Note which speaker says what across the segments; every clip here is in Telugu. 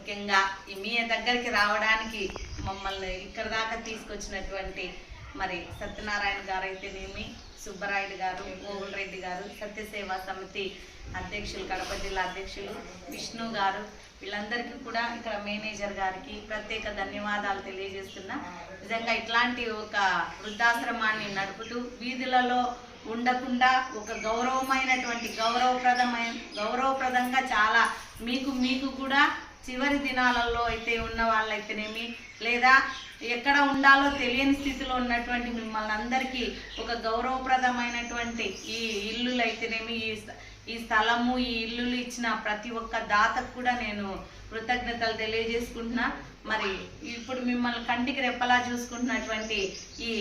Speaker 1: ముఖ్యంగా ఈ మీ దగ్గరికి రావడానికి మమ్మల్ని ఇక్కడ దాకా తీసుకొచ్చినటువంటి మరి సత్యనారాయణ గారు అయితేనేమి సుబ్బరాయుడు గారు మోగుల్ రెడ్డి గారు సత్యసేవా సమితి అధ్యక్షులు కడప జిల్లా అధ్యక్షులు విష్ణు గారు. వీళ్ళందరికీ కూడా ఇక్కడ మేనేజర్ గారికి ప్రత్యేక ధన్యవాదాలు తెలియజేస్తున్నా. నిజంగా ఇట్లాంటి ఒక వృద్ధాశ్రమాన్ని నడుపుతూ వీధులలో ఉండకుండా ఒక గౌరవమైనటువంటి గౌరవప్రదమైన గౌరవప్రదంగా చాలా మీకు మీకు కూడా చివరి దినాలలో అయితే ఉన్న వాళ్ళైతేనేమి లేదా ఎక్కడ ఉండాలో తెలియని స్థితిలో ఉన్నటువంటి మిమ్మల్ని అందరికీ ఒక గౌరవప్రదమైనటువంటి ఈ ఇల్లులు అయితేనేమి ఈ స్థ- ఈ స్థలము ఈ ఇల్లులు ఇచ్చిన ప్రతి ఒక్క దాతకు కూడా నేను కృతజ్ఞతలు తెలియజేసుకుంటున్నా. మరి ఇప్పుడు మిమ్మల్ని కంటికి రెప్పలా చూసుకుంటున్నటువంటి ఈ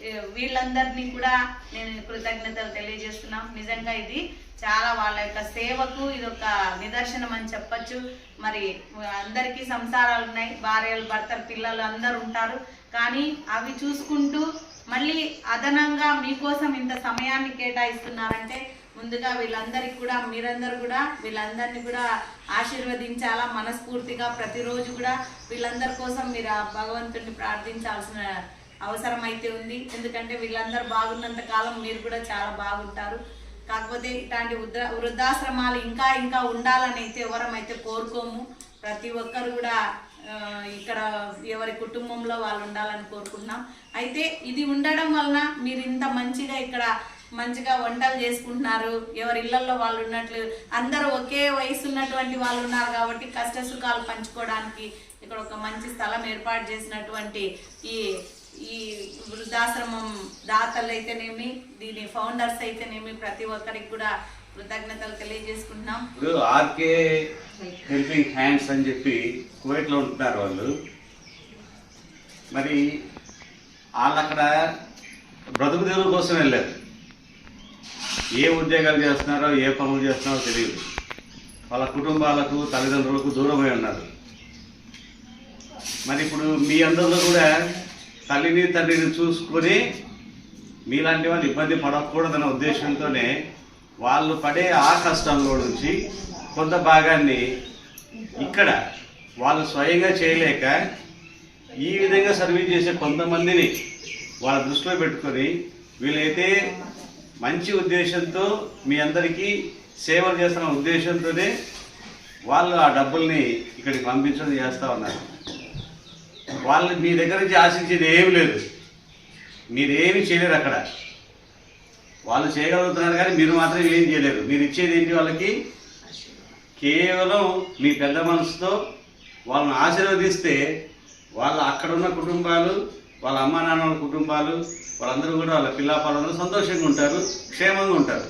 Speaker 1: ఈ వీళ్ళందరినీ కూడా నేను కృతజ్ఞతలు తెలియజేస్తున్నాం. నిజంగా ఇది చాలా వాళ్ళ యొక్క సేవకు ఇది ఒక నిదర్శనం అని చెప్పొచ్చు. మరి అందరికీ సంసారాలు ఉన్నాయి. భార్యలు భర్తలు పిల్లలు అందరూ ఉంటారు. కానీ అవి చూసుకుంటూ మళ్ళీ అదనంగా మీకోసం ఇంత సమయాన్ని కేటాయిస్తున్నారంటే ముందుగా వీళ్ళందరికీ కూడా మీరందరూ కూడా వీళ్ళందరినీ కూడా ఆశీర్వదించాలా మనస్ఫూర్తిగా ప్రతిరోజు కూడా వీళ్ళందరి కోసం మీరు ఆ భగవంతుడిని ప్రార్థించాల్సిన అవసరం అయితే ఉంది. ఎందుకంటే వీళ్ళందరూ బాగున్నంత కాలం మీరు కూడా చాలా బాగుంటారు. కాకపోతే ఇట్లాంటి వృద్ధ వృద్ధాశ్రమాలు ఇంకా ఇంకా ఉండాలని అయితే ఎవరమైతే కోరుకోము ప్రతి ఒక్కరు కూడా ఇక్కడ ఎవరి కుటుంబంలో వాళ్ళు ఉండాలని కోరుకుంటున్నాం. అయితే ఇది ఉండడం వలన మీరు ఇంత మంచిగా ఇక్కడ మంచిగా వంటలు చేసుకుంటున్నారు ఎవరి ఇళ్ళలో వాళ్ళు ఉన్నట్లు అందరూ ఒకే వయసు ఉన్నటువంటి వాళ్ళు ఉన్నారు కాబట్టి కష్ట సుఖాలు పంచుకోవడానికి ఇక్కడ ఒక మంచి స్థలం ఏర్పాటు చేసినటువంటి ఈ ఈ వృద్ధాశ్రమం దాతలు అయితేనేమి దీని ఫౌండర్స్ అయితేనేమి ప్రతి ఒక్కరికి కూడా కృతజ్ఞతలు తెలియజేసుకుంటున్నాం.
Speaker 2: ఇప్పుడు ఆర్కే హెల్పింగ్ హ్యాండ్స్ అని చెప్పి కువైట్లో ఉంటున్నారు వాళ్ళు. మరి వాళ్ళు అక్కడ బ్రతుకు తెరువు కోసం వెళ్ళారు. ఏ ఉద్యోగాలు చేస్తున్నారో ఏ పనులు చేస్తున్నారో తెలియదు. వాళ్ళ కుటుంబాలకు తల్లిదండ్రులకు దూరమై ఉన్నారు. మరి ఇప్పుడు మీ అందరిలో కూడా తల్లిని తండ్రిని చూసుకొని మీలాంటి వాళ్ళు ఇబ్బంది పడకూడదనే ఉద్దేశంతోనే వాళ్ళు పడే ఆ కష్టంలో నుంచి కొంత భాగాన్ని ఇక్కడ వాళ్ళు స్వయంగా చేయలేక ఈ విధంగా సర్వీస్ చేసే కొంతమందిని వాళ్ళ దృష్టిలో పెట్టుకొని వీళ్ళైతే మంచి ఉద్దేశంతో మీ అందరికీ సేవలు చేస్తున్న ఉద్దేశంతోనే వాళ్ళు ఆ డబ్బుల్ని ఇక్కడికి పంపించడం చేస్తూ ఉన్నారు. వాళ్ళు మీ దగ్గర నుంచి ఆశించేది ఏమి లేదు. మీరేమి చేయలేరు అక్కడ. వాళ్ళు చేయగలుగుతున్నారు కానీ మీరు మాత్రం ఏం చేయలేరు. మీరు ఇచ్చేది ఏంటి వాళ్ళకి? కేవలం మీ పెద్ద మనసుతో వాళ్ళని ఆశీర్వదిస్తే వాళ్ళ అక్కడ ఉన్న కుటుంబాలు వాళ్ళ అమ్మా నాన్నల కుటుంబాలు వాళ్ళందరూ కూడా వాళ్ళ పిల్లాపాలందరూ సంతోషంగా ఉంటారు క్షేమంగా ఉంటారు.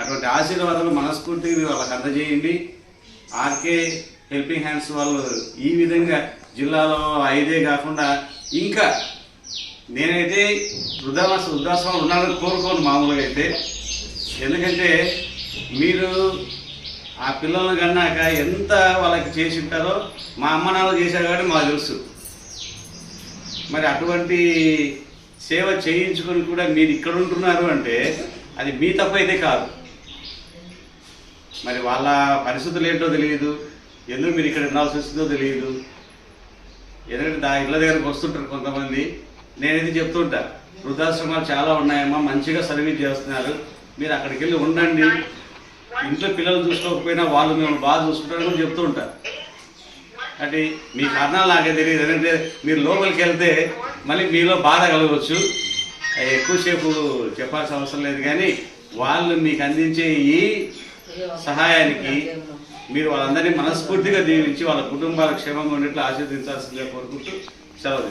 Speaker 2: అటువంటి ఆశీర్వాదాలు మనస్ఫూర్తిగా మీరు వాళ్ళకి అందజేయండి. ఆర్కే హెల్పింగ్ హ్యాండ్స్ వాళ్ళు ఈ విధంగా జిల్లాలో ఐదే కాకుండా ఇంకా నేనైతే వృద్ధావాస వృద్ధాశ్రమం ఉండాలని కోరుకోను మామూలుగా అయితే. ఎందుకంటే మీరు ఆ పిల్లలను కన్నాక ఎంత వాళ్ళకి చేసి ఉంటారో మా అమ్మ నాన్న చేశారు కాబట్టి మాకు తెలుసు. మరి అటువంటి సేవ చేయించుకొని కూడా మీరు ఇక్కడ ఉంటున్నారు అంటే అది మీ తప్పు అయితే కాదు. మరి వాళ్ళ పరిస్థితులు ఏంటో తెలియదు. ఎందుకు మీరు ఇక్కడ ఉండాల్సి వస్తుందో తెలియదు. ఎందుకంటే దా ఇళ్ళ దగ్గరకు వస్తుంటారు కొంతమంది. నేనైతే చెప్తుంటా? వృద్ధాశ్రమాలు చాలా ఉన్నాయమ్మా మంచిగా సర్వీస్ చేస్తున్నారు. మీరు అక్కడికి వెళ్ళి ఉండండి. ఇంట్లో పిల్లలు చూసుకోకపోయినా వాళ్ళు మేము బాగా చూసుకుంటారని కూడా చెప్తూ ఉంటారు అంటే మీ కారణాలు నాకే తెలియదు. ఎందుకంటే మీరు లోపలికి వెళ్తే మళ్ళీ మీలో బాధ కలగవచ్చు. ఎక్కువసేపు చెప్పాల్సిన అవసరం లేదు. కానీ వాళ్ళు మీకు అందించే ఈ సహాయానికి మీరు వాళ్ళందరినీ మనస్ఫూర్తిగా దీవించి వాళ్ళ కుటుంబాల క్షేమంగా ఉండేట్లు ఆశీర్దించాల్సిందిగా కోరుకుంటూ సెలవు